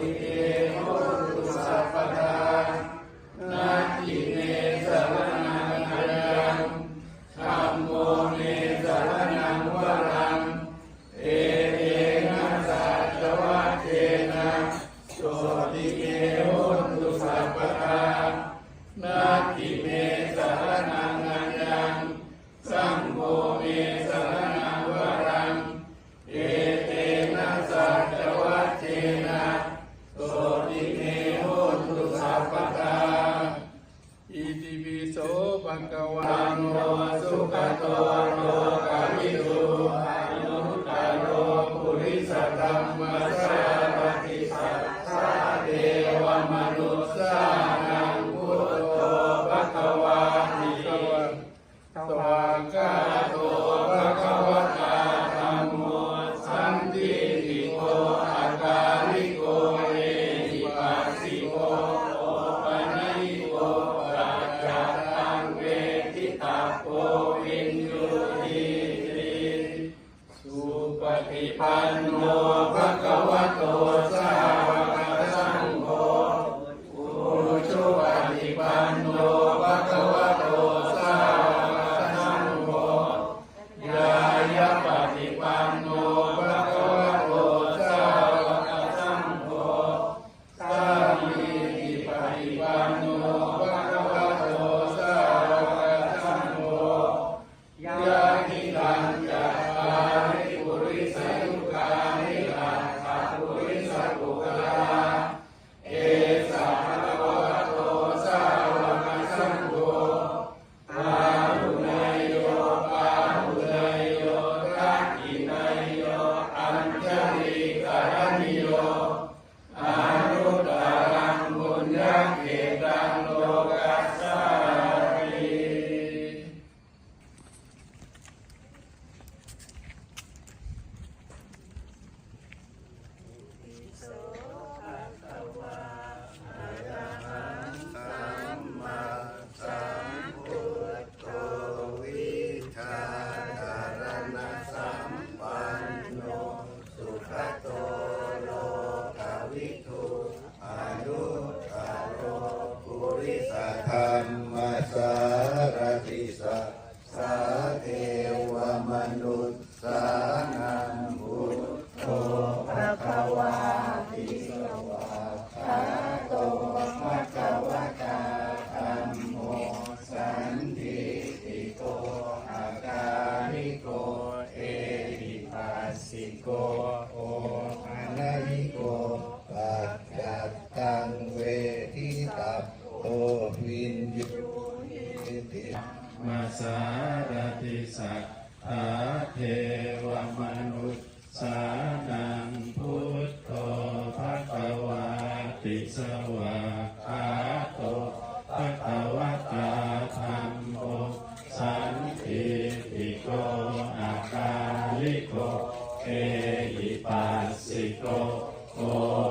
ติเกโหตุสัพพทานาทิเมสรนังอัญญังธัมโมเมสรนังวรัง เอเอนะสัจวัตเทนะโสติเกโหตุสัพพทานาทิเม ภะคะวะโต ฏิ สสาเทวมนุษย์สานังพุทโธภะคะวาติสวาคาโตภะคะวะตาธัมโมสันติติโกอาการิโกเอหิปัสสิโกโอปัญญิโกปัจจัตตังเวทิตาโอวินยูติ มาสารติสัทธาเทวมนุษย์สานังพุทโธภะคะวาติสวาคาโตภะคะวะตาธัมโมสันติติโกอาการิโกเอหิปัสสิโกโอ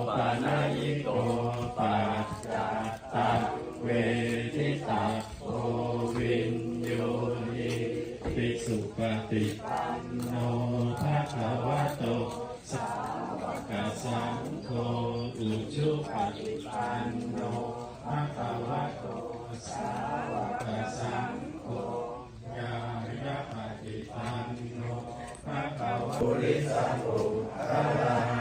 ปะนญิโกปัจจัตตัเวทิตาโอวิน สุปฏิปันโนภะคะวะโตสาวกสังโฆอุชุปฏิปันโนภะคะวะโตสาวกสังโฆยายะปฏิปันโนภะคะวะโตปุริสังโฆอารา